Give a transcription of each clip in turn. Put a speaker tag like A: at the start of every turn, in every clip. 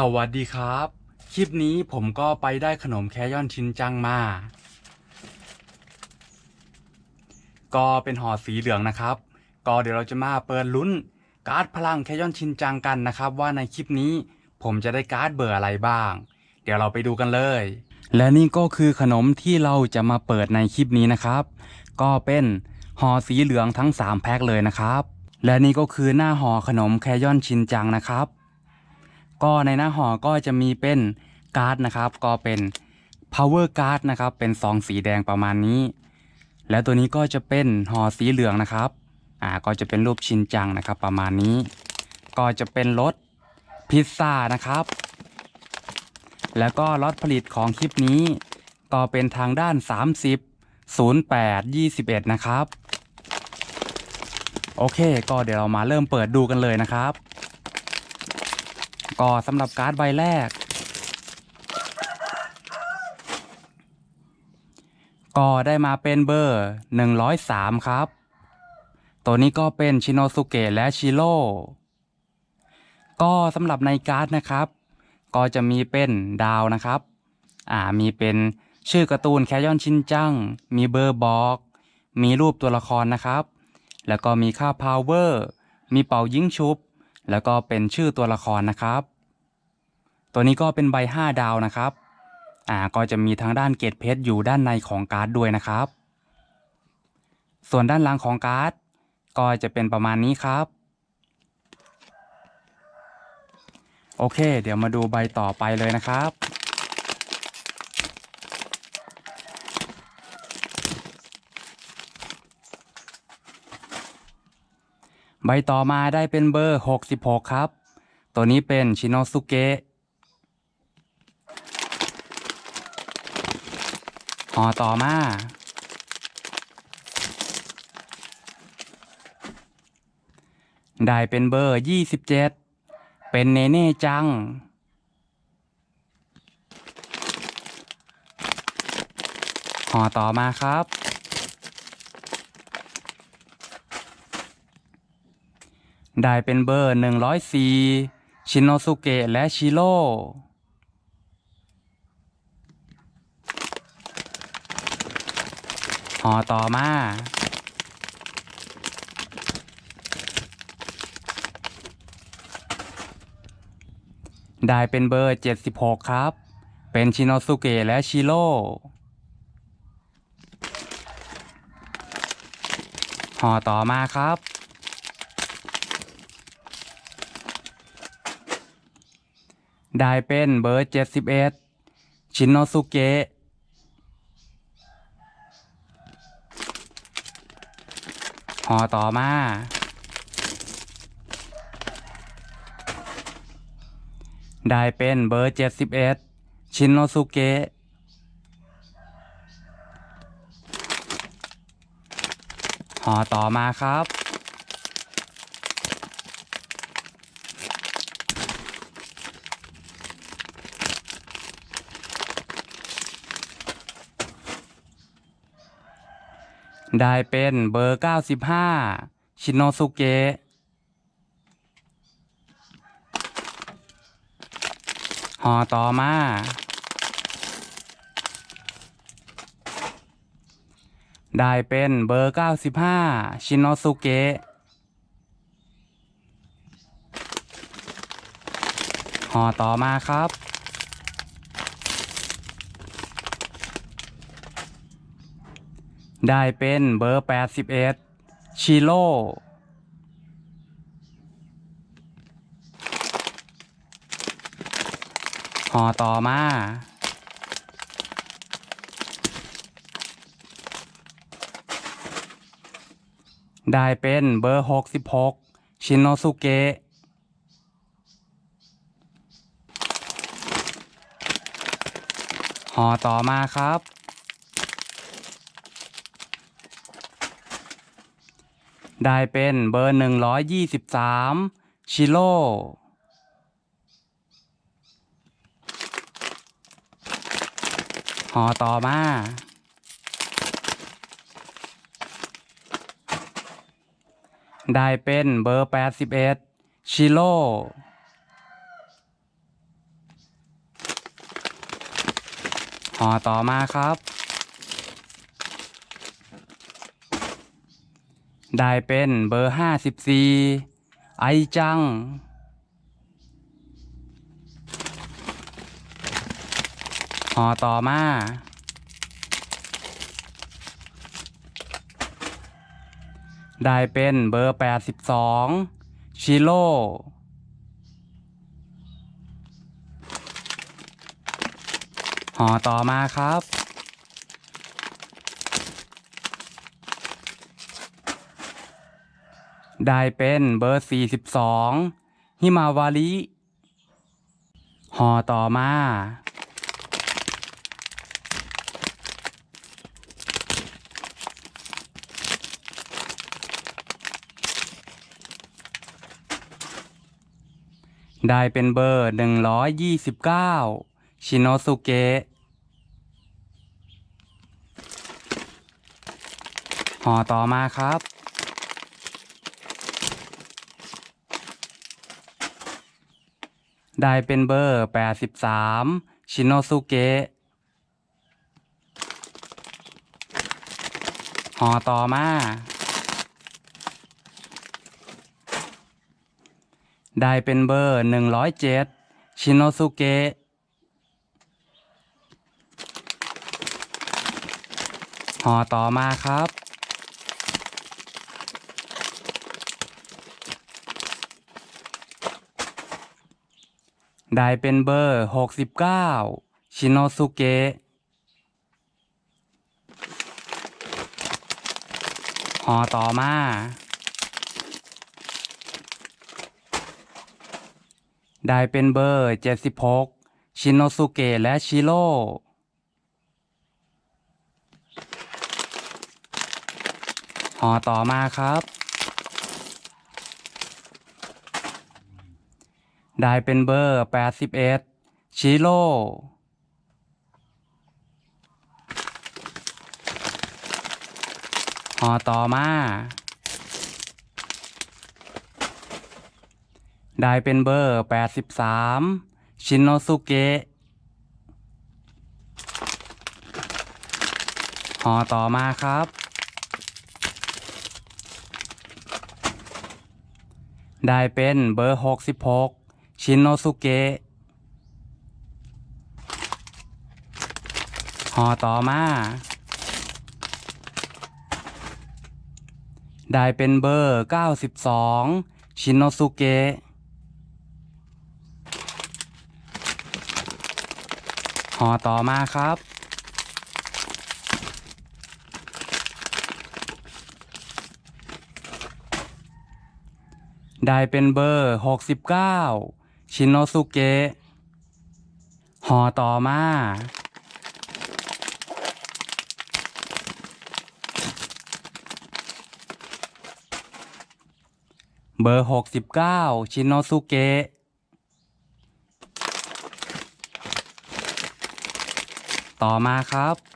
A: สวัสดีครับ คลิปนี้ผมก็ไปได้ขนมแคยอนชิ้นจังมา ก็เป็นห่อสีเหลืองนะครับ ก็เดี๋ยวเราจะมาเปิดลุ้น การ์ดพลังแคยอนชินจังกันนะครับ ว่าในคลิปนี้ผมจะได้การ์ดเบอร์อะไรบ้าง เดี๋ยวเราไปดูกันเลย และนี่ก็คือขนมที่เราจะมาเปิดในคลิปนี้นะครับ ก็เป็นห่อสีเหลืองทั้ง 3 แพ็คเลยนะครับ และนี่ก็คือหน้าห่อขนมแคยอนชินจังนะครับ ก็ในหน้าห่อก็จะมีเป็นการ์ดนะครับ ก็เป็น power card นะครับ เป็นซองสีแดงประมาณนี้ แล้วตัวนี้ก็จะเป็นห่อสีเหลืองนะครับ อ่า ก็จะเป็นรูปชินจังนะครับ ประมาณนี้ ก็จะเป็นรถพิซซ่านะครับ แล้วก็ล็อตผลิตของคลิปนี้ ก็เป็นทางด้าน 30 08 21 นะครับ โอเค ก็เดี๋ยวเรามาเริ่มเปิดดูกันเลยนะครับ ก็สำหรับการ์ดใบแรก ก็ได้มาเป็นเบอร์ 103 ครับ ตัวนี้ก็เป็นชิโนสุเกะและชิโร่ก็สำหรับในการ์ดนะครับ ก็จะมีเป็นดาวนะครับ อ่ามีเป็นชื่อการ์ตูนแคยอนชินจัง มีเบอร์บอก มีรูปตัวละครนะครับ แล้วก็มีค่าพาวเวอร์ มีเป่ายิงชุบ แล้วก็เป็นชื่อตัวละครนะครับ ตัวนี้ก็เป็นใบ 5 ดาวนะครับ อ่า ก็จะมีทางด้านเกตเพชรอยู่ด้านในของการ์ดด้วยนะครับ ส่วนด้านล่างของการ์ดก็จะเป็นประมาณนี้ครับ โอเค เดี๋ยวมาดูใบต่อไปเลยนะครับ ใบต่อมาได้เป็นเบอร์ 66 ครับ ตัวนี้เป็นชิโนสุเกะห่อต่อมา ได้เป็นเบอร์ 27 เป็นเนเน่จัง ห่อต่อมาครับ ได้เป็นเบอร์ 104 ชินโนสุเกะและชิโร่ห่อต่อมาได้เป็นเบอร์ 76 ครับ เป็นชินโนสุเกะและชิโร่ห่อต่อมาครับ ได้เป็นเบอร์71ชินโนสุเกะห่อต่อมา ได้เป็นเบอร์71ชินโนสุเกะห่อต่อมาครับ ได้เป็นเบอร์ 95 ชินโนสุเกะห่อต่อมา ได้เป็นเบอร์ 95 ชินโนสุเกะห่อต่อมาครับ ได้เป็นเบอร์ 81 ชิโร่ห่อต่อมา ได้เป็นเบอร์ 66 ชินโนสุเกะห่อต่อมาครับ ได้เป็นเบอร์ 123 ชิโร่ห่อต่อมา ได้เป็นเบอร์ 81 ชิโร่ห่อต่อมาครับ ได้เป็นเบอร์ห้าสิบสี่ไอจัง ห่อต่อมา ได้เป็นเบอร์แปดสิบสองชิโร่ห่อต่อมาครับ ได้เป็นเบอร์ 42ฮิมาวาริห่อต่อมา ได้เป็นเบอร์ 129 ชิโนสุเกะห่อต่อมาครับ ได้เป็นเบอร์ 83 ชิโนสุเกะห่อต่อมา ได้เป็นเบอร์ 107 ชิโนสุเกะห่อต่อมาครับ ได้เป็นเบอร์ 69 ชิโนสุเกะห่อต่อมา ได้เป็นเบอร์ 76 ชิโนสุเกะและชิโร่ห่อต่อมาครับ ได้เป็นเบอร์ 81 ชิโร่ห่อต่อมา ได้เป็นเบอร์ 83 ชินโนสุเกะห่อต่อมาครับ ได้เป็นเบอร์ 66 ชินโนสุเกะห่อต่อมา ได้เป็นเบอร์ 92 ชินโนสุเกะห่อต่อมาครับ ได้เป็นเบอร์ 69 ชินโนสุเกะห่อต่อมา เบอร์69ชินโนสุเกะต่อมาครับ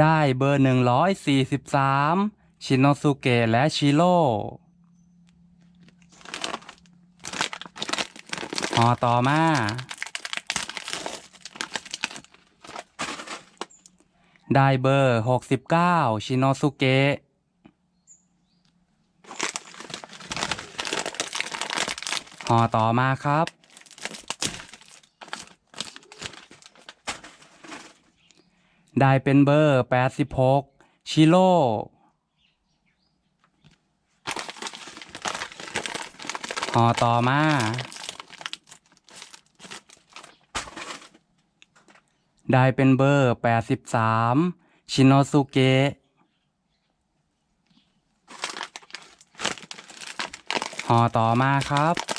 A: ได้เบอร์ 143 ชินโนสุเกะและชิโร่ห่อต่อมา ได้เบอร์ 69 ชินโนสุเกะห่อต่อมาครับ ได้เป็นเบอร์ 86 ชิโร่ห่อต่อมา ได้เป็นเบอร์ 83 ชิโนสุเกะห่อต่อมาครับ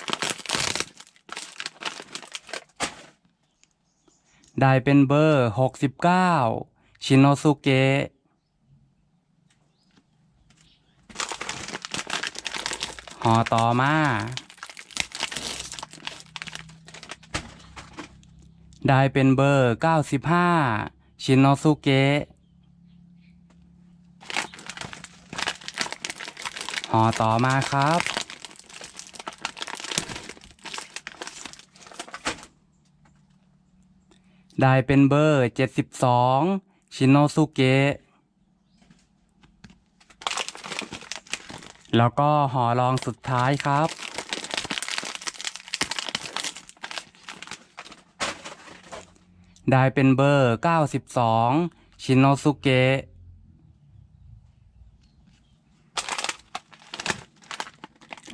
A: ได้เป็นเบอร์ 69 ชิโนสุเกะห่อต่อมา ได้เป็นเบอร์ 95 ชินโนสุเกะห่อต่อมาครับ ได้เป็นเบอร์ 72 ชินโนสุเกะ แล้วก็หอรองสุดท้ายครับ ได้เป็นเบอร์ 92 ชินโนสุเกะ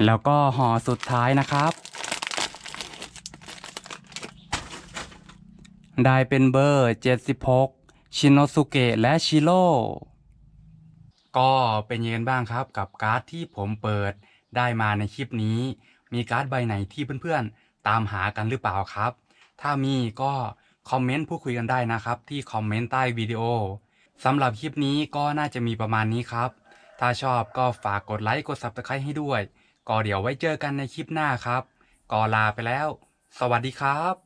A: แล้วก็หอสุดท้ายนะครับ ได้เป็นเบอร์ 76 ชินโนสุเกะและชิโร่ ก็เป็นยังไงบ้างครับกับการ์ดที่ผมเปิดได้มาในคลิปนี้ มีการ์ดใบไหนที่เพื่อนๆ ตามหากันหรือเปล่าครับ ถ้ามีก็คอมเมนต์พูดคุยกันได้นะครับที่คอมเมนต์ใต้วิดีโอสำหรับคลิปนี้ก็น่าจะมีประมาณนี้ครับ ถ้าชอบก็ฝากกดไลค์กด Subscribe ให้ด้วย ก็เดี๋ยวไว้เจอกันในคลิปหน้าครับ ก็ลาไปแล้ว สวัสดีครับ